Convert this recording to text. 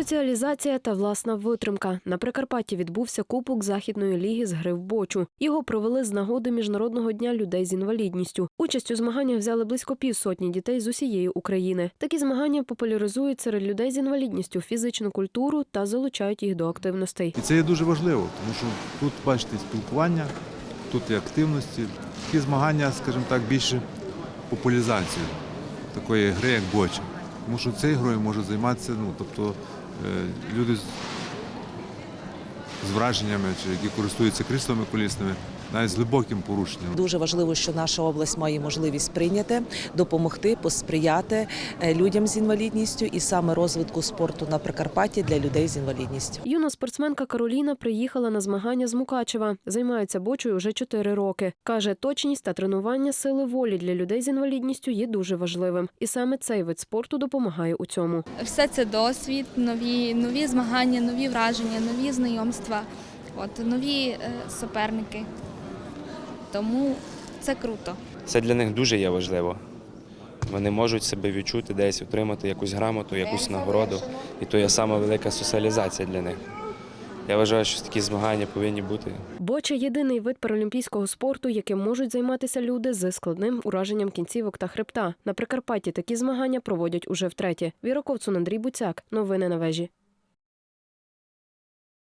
Соціалізація та власна витримка. На Прикарпатті відбувся Кубок Західної ліги з гри в бочу. Його провели з нагоди Міжнародного дня людей з інвалідністю. Участь у змаганнях взяли близько півсотні дітей з усієї України. Такі змагання популяризують серед людей з інвалідністю фізичну культуру та залучають їх до активностей. І це є дуже важливо, тому що тут бачите спілкування, тут і активності. Такі змагання, скажімо так, більше популяризацію такої гри, як боча. Тому що цією грою можуть займатися, ну, тобто люди з, з враженнями, чи які користуються кріслами колісними, навіть з глибоким порушенням. Дуже важливо, що наша область має можливість прийняти, допомогти, посприяти е, людям з інвалідністю і саме розвитку спорту на Прикарпатті для людей з інвалідністю. Юна спортсменка Кароліна приїхала на змагання з Мукачева. Займається бочою вже 4 роки. Каже, точність та тренування сили волі для людей з інвалідністю є дуже важливим. І саме цей вид спорту допомагає у цьому. все це досвід, нові, нові змагання, нові враження, нові знайомства, от, нові е, суперники. Тому це круто. Це для них дуже є важливо. Вони можуть себе відчути десь, отримати якусь грамоту, якусь нагороду. І то є сама велика соціалізація для них. Я вважаю, що такі змагання повинні бути. Боча єдиний вид паралімпійського спорту, яким можуть займатися люди з складним ураженням кінцівок та хребта. На Прикарпатті такі змагання проводять уже втретє. Віра Ковцун, Андрій Буцяк. Новини на вежі.